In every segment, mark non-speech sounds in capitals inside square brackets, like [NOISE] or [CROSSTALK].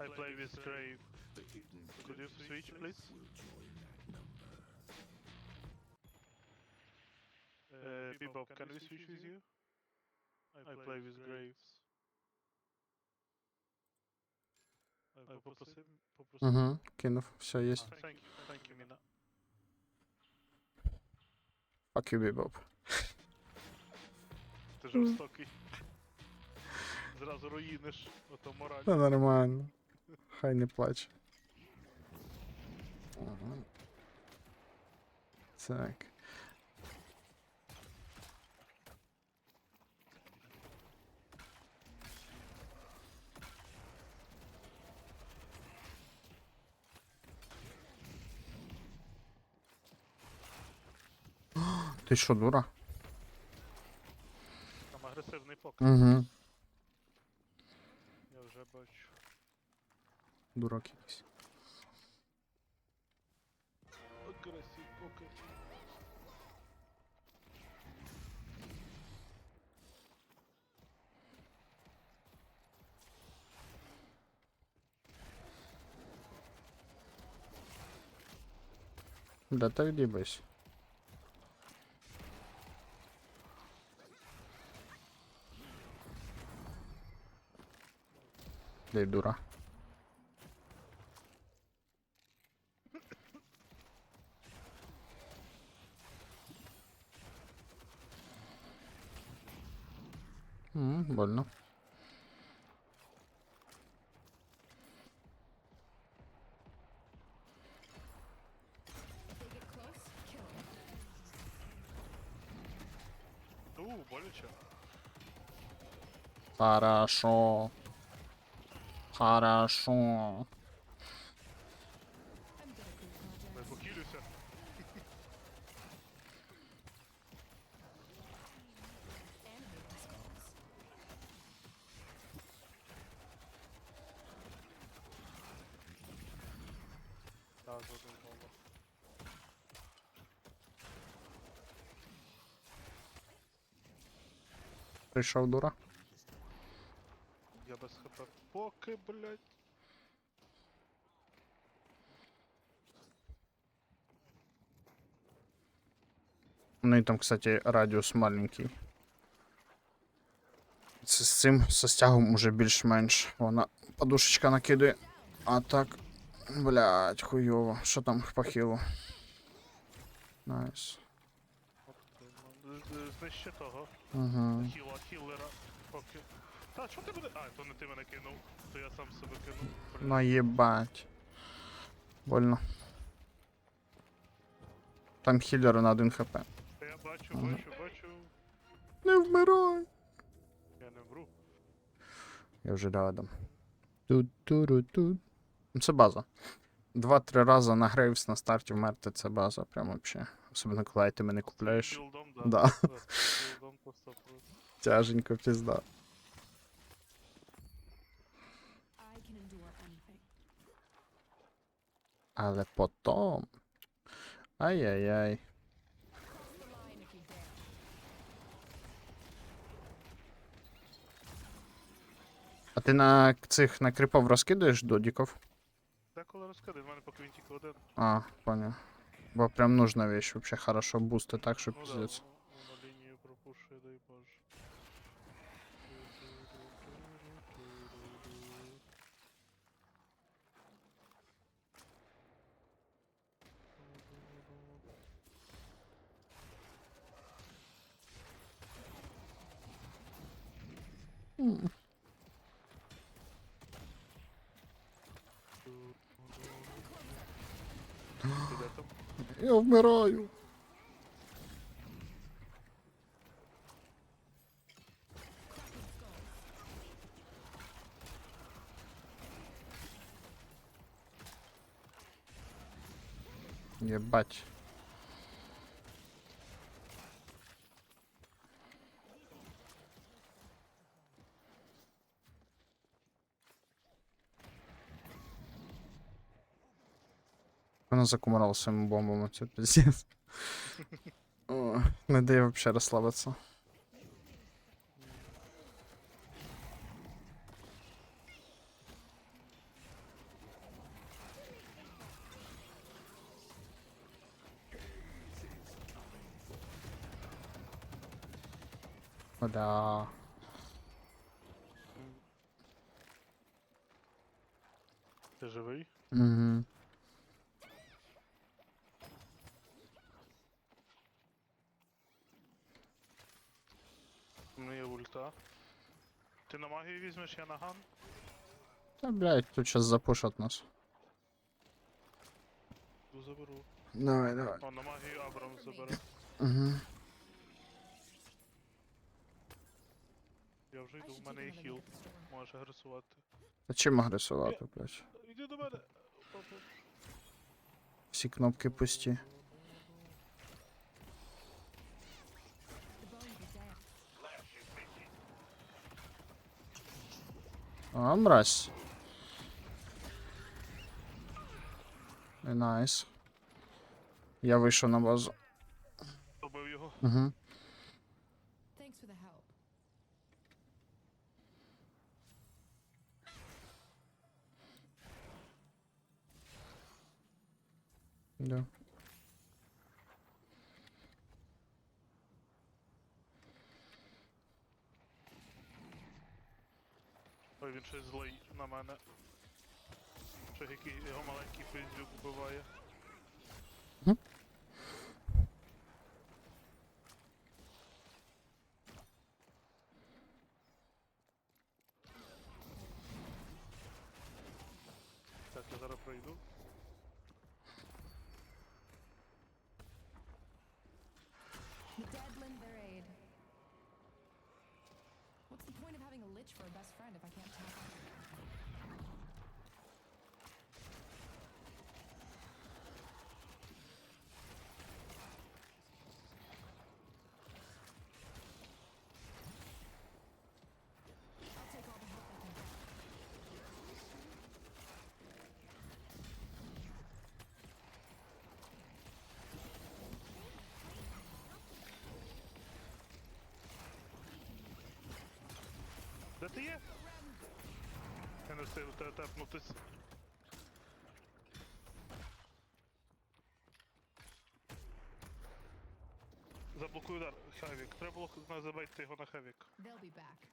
I play with Grave. Could you switch, please? Uh, Bebop, can we switch with you? I play with Graves. Uh, попросим, попросим. Угу, кинув, все є. Ah, Thank you, thank you, Mina. Fuck you, Bebop. Ти жорстокий. Зразу руїниш, ото мораль. Та нормально. Хай не плаче. Ага. Так. Ти що, дура? Да так дібайся. Дай дура. М, больно. Хорошо. Хорошо. Не покілюся. Так, задумало. Прийшов дура. Поки, блядь. Ну і там, кстати, радіус маленький. З, з цим со стягом уже більш-менш. Вона подушечка накидає. А так. Блять, хуйово. Що там по хілу? Найс. От, ну, Знищи того. Угу. Хіла, хіллера. Поки. Та, що ти мене. А, то не ти мене кинув, то я сам себе кинув. Блін. Наєбать. Больно. Там хілер на 1 хп. Та Я бачу, Ага. бачу, бачу. Не вмирай. Я не вру. Я вже рядом. тут туру тут Ну, Це база. Два-три рази на Грейвс на старті вмерти це база, прям вообще. Особливо, коли ти мене купляєш. Білдом, да. Да. з Білдом по 100%. Тяженько пізда. Але потом. Ай-яй-яй. А ти на цих на крипов розкидаєш додіков? Деколи розкидай, в мене поки він тільки один. А, понял. Бо прям нужна вещь, вообще хорошо бусти так, щоб Ну да, пиздец. воно лінію пропушує, дай боже. Ти де там? Я вмираю. Ебать. он закумарал своими бомбами, это пиздец. [LAUGHS] Не дай вообще расслабиться. Ну да. Ты живой? Угу. У є ульта. Ти на магію візьмеш, я на ган? Та, блядь, тут сейчас запушат нас. Йду заберу. Давай, давай. О, на магію Абрам забере. Угу. Я вже йду, в мене є хіл. Можеш агресувати. А чим агресувати, блядь? Іди до мене. Всі кнопки пусті. А, мразь. Найс. Я вийшов на базу. Добив його. Угу. Да. Він щось злий на мене. Що який його маленький пиздюк вбиває. Де ти є? Я не встиг тепнутись. Заблокуй удар, Хевік. Треба було на- забити його на back.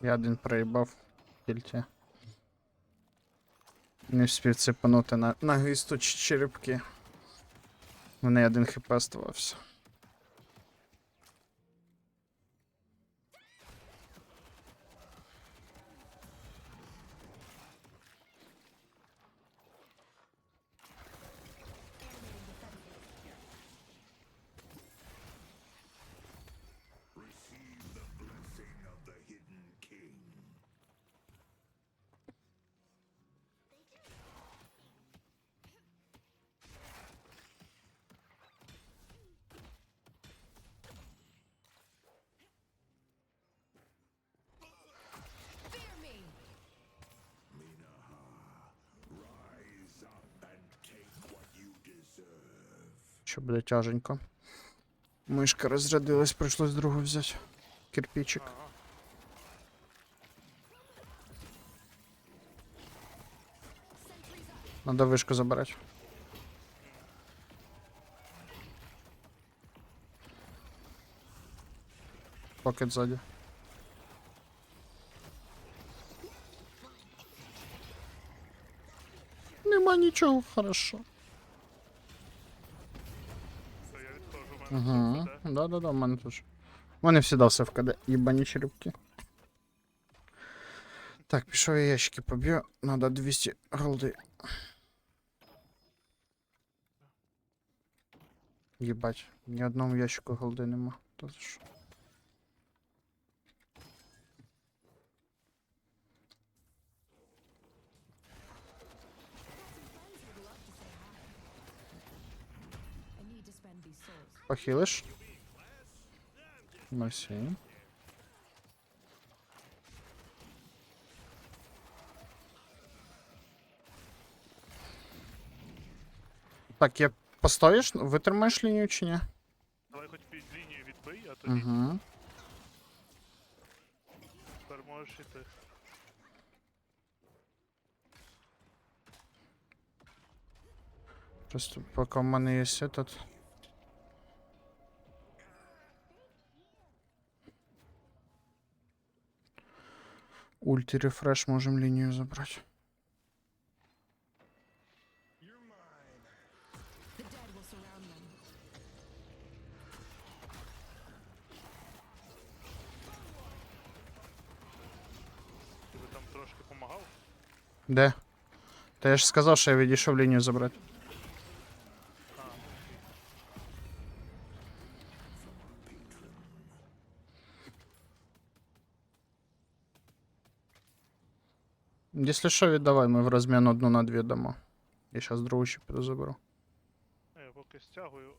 Я один проїбав в кільті. Не встиг цепанути на, на гвісту ч- черепки. У мене один хп оставався. Що буде тяженько. Мишка розрядилась, прийшлось другу взяти. Кирпичик. Надо вишку забирати. Покет ззаді. Нема нічого, хорошо. То я відходжу, в мене Угу. Да-да-да, в мене теж. У мене всегда все в КД. Єбані черепки. Так, пішов я ящики поб'ю. Надо 200 голди. Єбать, ні одному ящику голди нема. То що? these souls. Похилиш? Мерсі. Так, я постоїш? Витримаєш лінію чи ні? Давай хоч під лінію відбий, а тоді Угу. тепер можеш іти. Просто поки в мене є этот. Ульти рефреш можемо лінію забрати. The dead will surround them. Ти би там трошки помагав? Де? Та я ж сказав, що я відійшов лінію забрати. Якщо що, віддавай, ми в розмін одну на дві дамо. Я зараз другу ще піду заберу. ну, я поки стягую.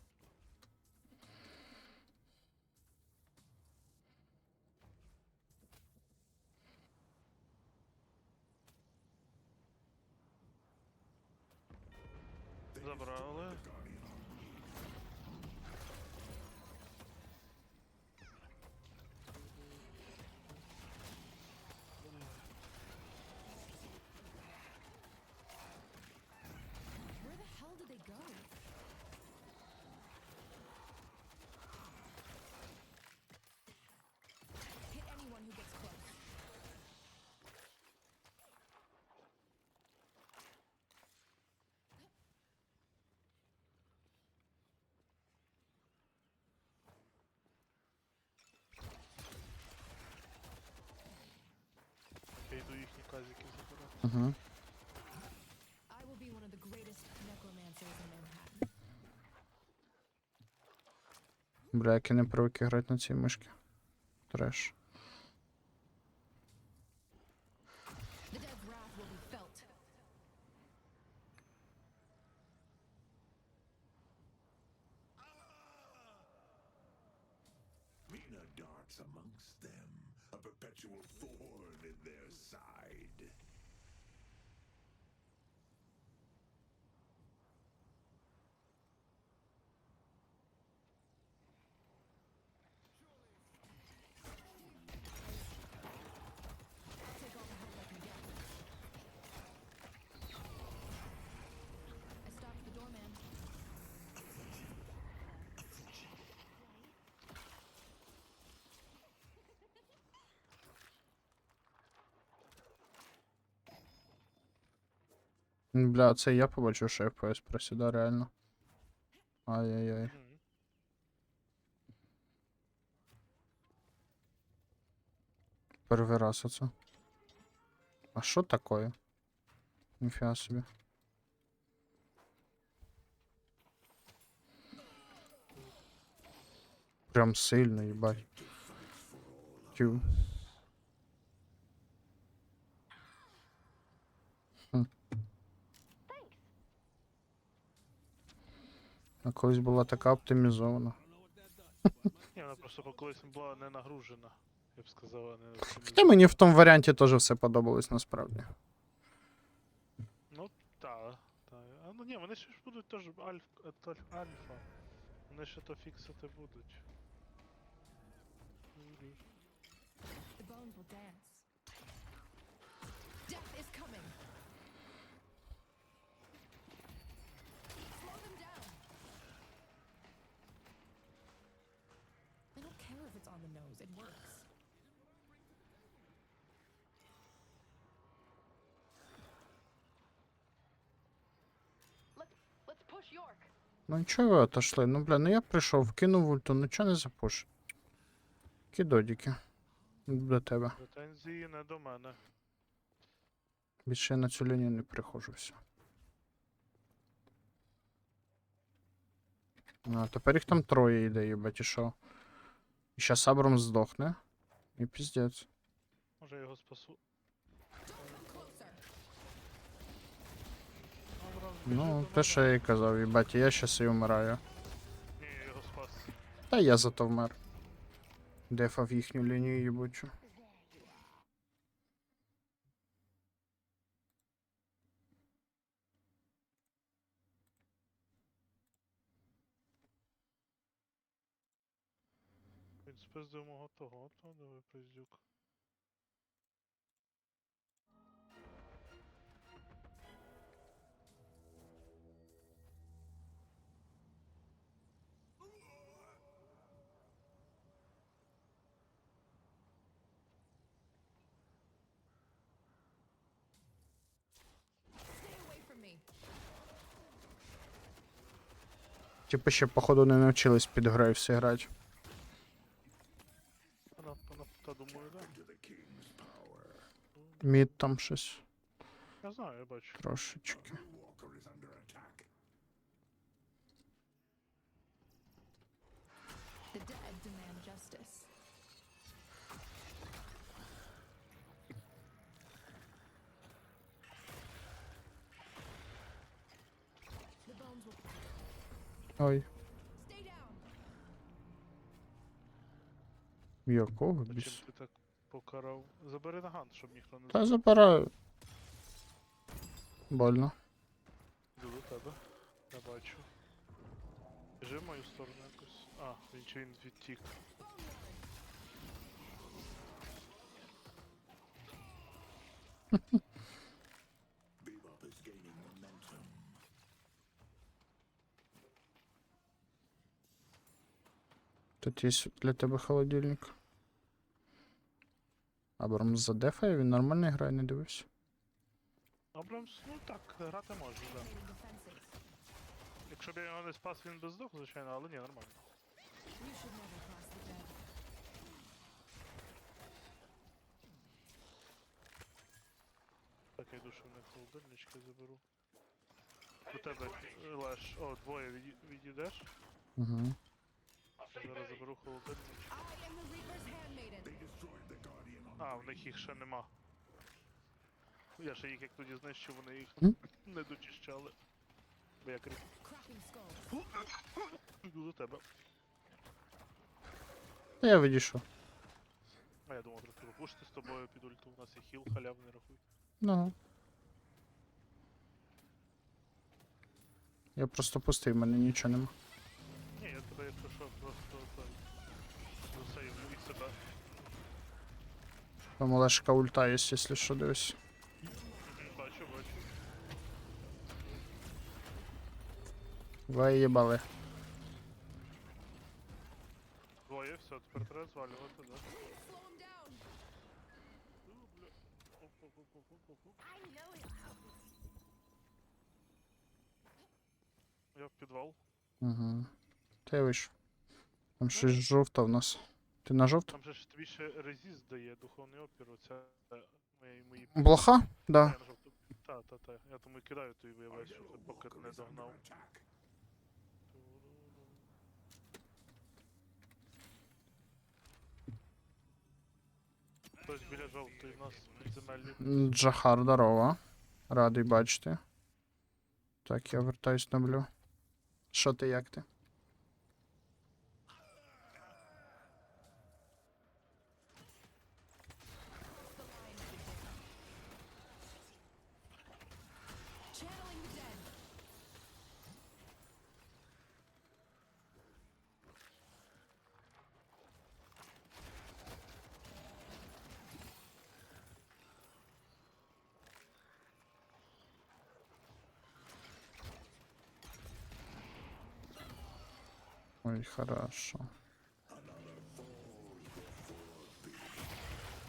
Казики забирати. Угу. I will be one of the greatest necromancers in Manhattan. Бля, як я не привик грати на цій мишці. Треш. Бля, це я побачив, що FPS просіда реально. Ай-яй-яй. Перший раз оце. А що такое? Ніфіга собі. Прям сильно, їбать. Тю. А колись була така оптимізована. Ні, вона просто по колись була не нагружена. Я б сказав, а не Хоча мені в тому варіанті теж все подобалось насправді. Ну, так. Та. А ну ні, вони ще ж будуть теж альф, то альфа. Вони ще то фіксити будуть. The bones will dance. It works. Ну нічого ви отошли. Ну бля, ну я прийшов, кинув ульту, ну чого не запуш. Кідодіки. До тебе. Претензії не до мене. Більше я на цю лінію не приходжу все. А, тепер їх там троє йде, їбать, і що? І щас Абрам здохне. І піздець. Може я його спасу. Ну, те, що я і казав, їбать, я щас і вмираю. Ні, я його спас. Та я зато вмер. Дефав їхню лінію їбучу. Він спиздив мого того, то давай пиздюк. Типа ще, походу, не навчились під грою всі грати. Мід там щось Я знаю, я бачу. трошечки. Blue Walker is under attack. The dead demand justice. The bones will Ой, stay down. якого А біс? ти так покарав? Забери наган, щоб ніхто не Та забираю. Больно. Йду до тебе. Я бачу. Біжи в мою сторону якось. А, він чи він відтік. [LAUGHS] Тут є для тебе холодильник. Абрамс задефає, він нормально грає, не дивився. Абрамс, ну так, грати може, да. Якщо б я його не спас, він би здох, звичайно, але ні, нормально. Так, я йду, що в них холодильнички заберу. До тебе е, Леш. О, двоє віді- відійдеш. Угу. Зараз заберу холодильнички. А, в них їх ще нема. Я ще їх як тоді знищив, вони їх М? [LAUGHS] не дочищали. Бо я крик Cracking до тебе. Та я відійшов. А я думав, трохи попушити з тобою під ульту. У нас є хіл халявний рахуй. Ну. Я просто пустий, в мене нічого нема. Там Олешка ульта є, якщо що, дивись. Бачу, бачу. Виїбали. Двоє, все, тепер треба звалювати, да? Ну. Я в підвал. Угу. Та я вийшов. Там щось жовта в нас. Ти на жовту? Там же ж тобі ще резист дає духовний опір, оця е, мої мої. Блоха? Я Да. на жовту. Та, та, та. Я тому і кидаю, то і виявляється, що ти поки не догнав. Хтось біля жовтої в нас підземеллі. М, Джахар, здорово. Радий бачити. Так, я вертаюсь на блю. Що ти, як ти? Channeling the dead. Ой, хорошо.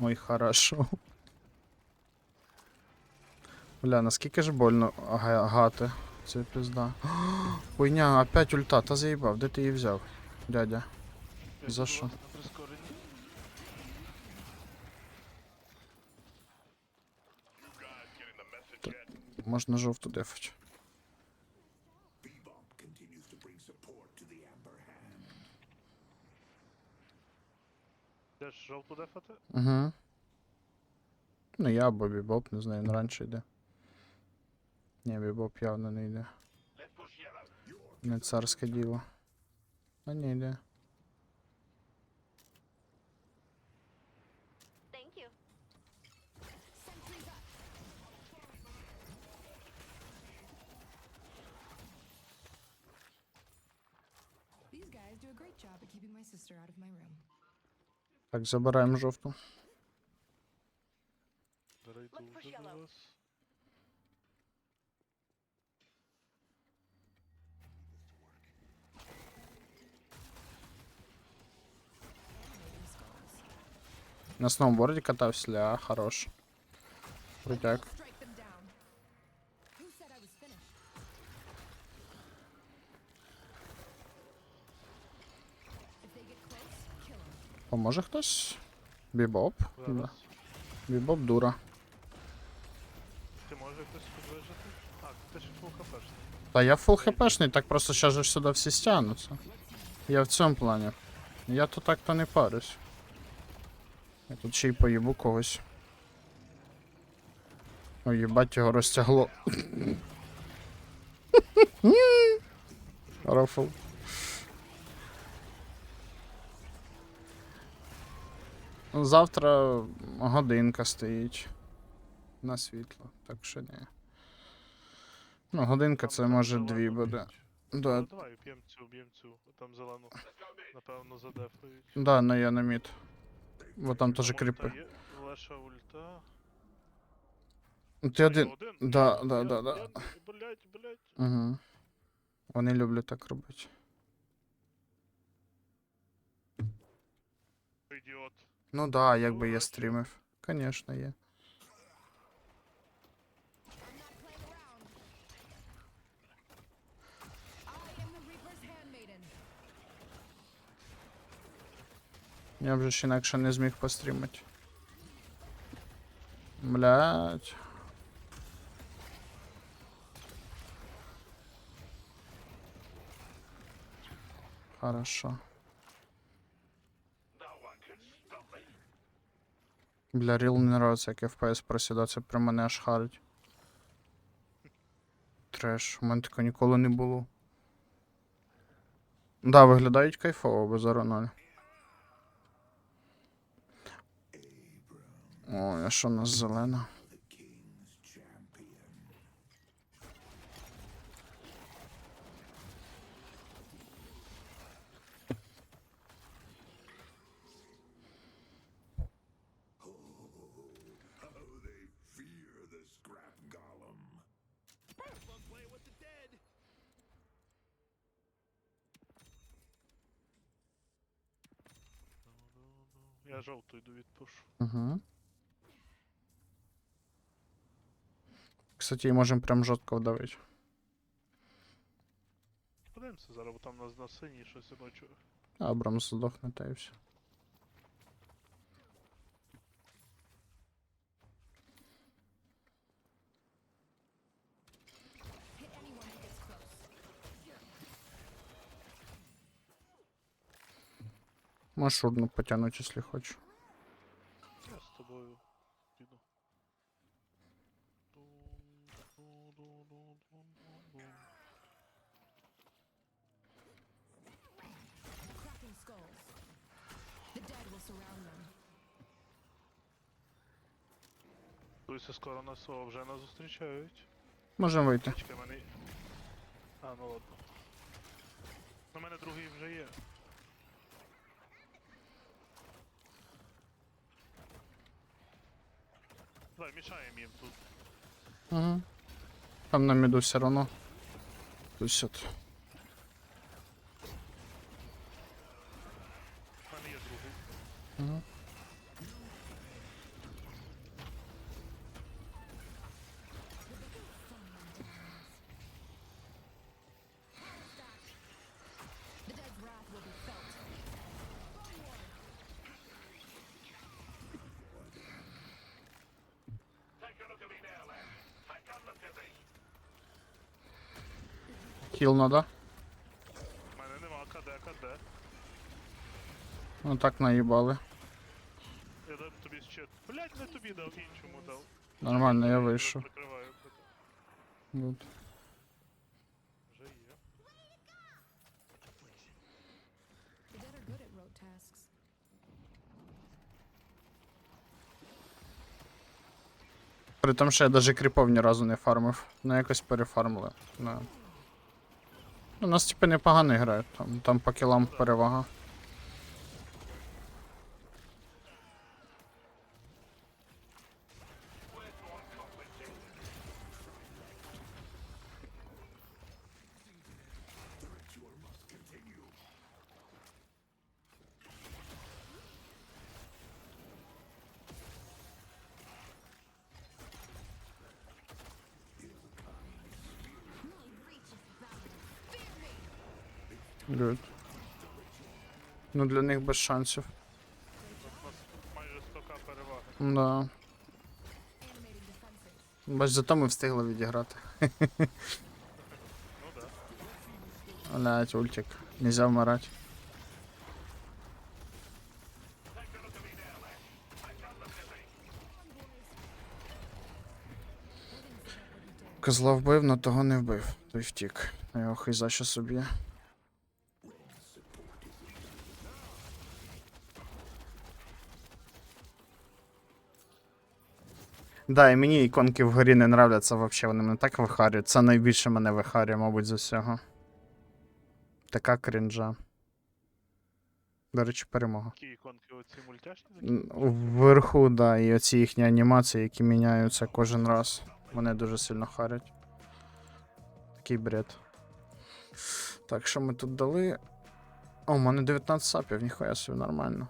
Ой, хорошо. Бля, наскільки ж больно га- гати. Це пізда. [GASPS] Хуйня, опять ульта, та заїбав, де ти її взяв? Дядя. За що? Можна жовту дефать. Жовту дефати? Угу. Ну я або бібоп, не знаю, він раніше йде. Ні, бібоп явно не йде. Не царське діло. А не йде. These guys do a great job at keeping my sister out of my room. Так, забираем жовту. На сноуборде катався, ля, хорош. Крутяк. Поможе хтось? Бібоп? Да. Бібоп дура. Ти можеш якось підвижити? А, ти ще фул хпшний. Та я фул хпшний, так просто же ж сюди всі стягнуться. Я в цьому плані. Я то так-то не парюсь. Я тут ще й поїбу когось. Ой, їбать його розтягло. [LAUGHS] Рафл. Завтра годинка стоїть на світло, так що ні. Ну, годинка це може дві буде. Да, Ну, давай, п'єм цю, б'єм цю. Там зелену. Напевно, задефають. да, на я на мід. Бо там теж кріпи. Леша ульта. Ну, Ти один. Да, да, да, да. Блять, блять. Угу. Вони люблять так робити. Ідіот. Ну да, якби Ну, я бачу. стрімив. Конечно, є. I'm not playing around. I am the Reaper's handmaiden. Я вже ж інакше не зміг пострімити. Блять. Хорошо. Бля, ріл не нравиться, як FPS просідає, це про мене аж харить. Треш, у мене такого ніколи не було. Да, виглядають кайфово, бо ноль. Ой, а що у нас зелена? Я жовту йду відпушу. Угу. Кстати, можемо прям жорстко вдавити. Подивимося зараз, бо там нас на синій щось я бачу. Абрамс здохне та і все. Hit anyone who gets close. Можеш урну потягнути, якщо хочеш. Я з тобою піду. Дун-ду-ду-ду-ду-ду. Cracking skulls. The dead will surround them. Дуйся скоро нас о, вже нас зустрічають. Можемо вийти. Чекай, мене. А, ну ладно. У мене другий вже є. Давай, мішаємо їм тут. Угу. Там на міду все одно. Тусять. У мене є другий. Угу. The dead's wrath will be felt. Хіл надо. Мене нема. Ну так наїбали. Я дам тобі ще. Блять, не тобі дав, іншому дав. Нормально, я вийшов. Прикриваю. Гуд. Вже є. The dead are good at rote tasks. При тому, що я навіть кріпов ні разу не фармив. Ну якось перефармили. Да. У нас типи непогано грають, там, там по кілам перевага. Good. Ну для них без шансів. Да. Animating defenses. Бач, зато ми встигли відіграти. [LAUGHS] Ну да. Блять, ультик. Нельзя вмирати. Козла вбив, но того не вбив. Той втік. Його хиза що собі. Да, і мені іконки вгорі не нравляться вообще, вони мене так вихарюють. Це найбільше мене вихарює, мабуть, з усього. Така крінжа. До речі, перемога. Які іконки оці мультяшні Вверху, да, і оці їхні анімації, які міняються кожен раз. Мене дуже сильно харять. Такий бред. Так, що ми тут дали? О, у мене 19 сапів, ніхуя собі нормально.